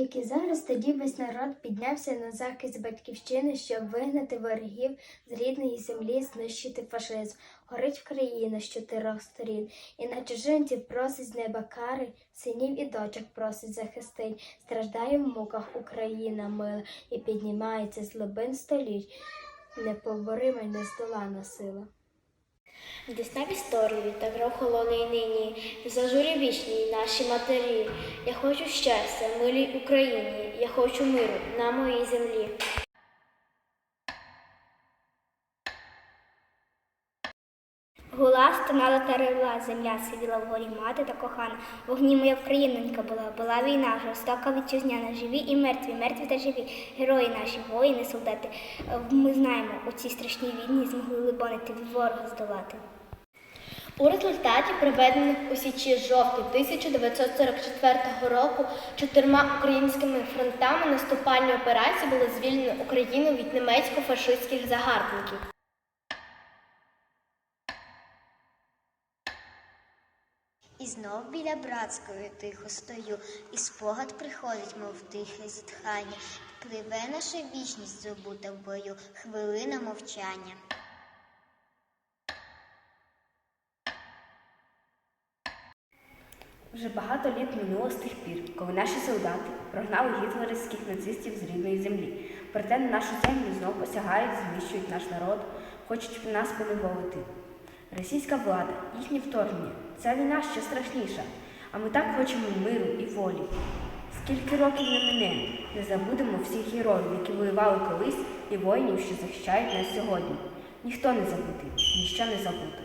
Як і зараз, тоді весь народ піднявся на захист батьківщини, щоб вигнати ворогів з рідної землі, знищити фашизм. Горить країна з чотирьох сторін, і на чужинців просить з неба кари, синів і дочок просить захистить. Страждає в муках Україна мила, і піднімається з глибин століть, непоборима й нездолана сила. Десна в історії та холодної нині, зажурі вічній наші матері. Я хочу щастя, милій Україні, я хочу миру на моїй землі. Гула стонала та ревла, земля сиділа вгорі мати та кохана. Вогні моя Українонька була, була війна, жорстока вітчизняна, живі і мертві, мертві та живі. Герої наші, воїни, солдати. Е, Ми знаємо, у цій страшній війні змогли либонити від ворога здолати. У результаті проведених у Січі жовтий 1944 року чотирма українськими фронтами наступальні операції було звільнено Україну від німецько-фашистських загарбників. Знов біля братської тихо стою, і спогад приходить, мов тихе зітхання. Пливе наша вічність забута в бою, хвилина мовчання. Вже багато літ минуло з тих пір, коли наші солдати прогнали гітлерівських нацистів з рідної землі. Проте на нашу землю знов посягають, знищують наш народ, хочуть нас поневолити. Російська влада, їхнє вторгнення ця війна ще страшніша. А ми так хочемо миру і волі. Скільки років не мине, не забудемо всіх героїв, які воювали колись, і воїнів, що захищають нас сьогодні. Ніхто не забуде, ніщо не забути.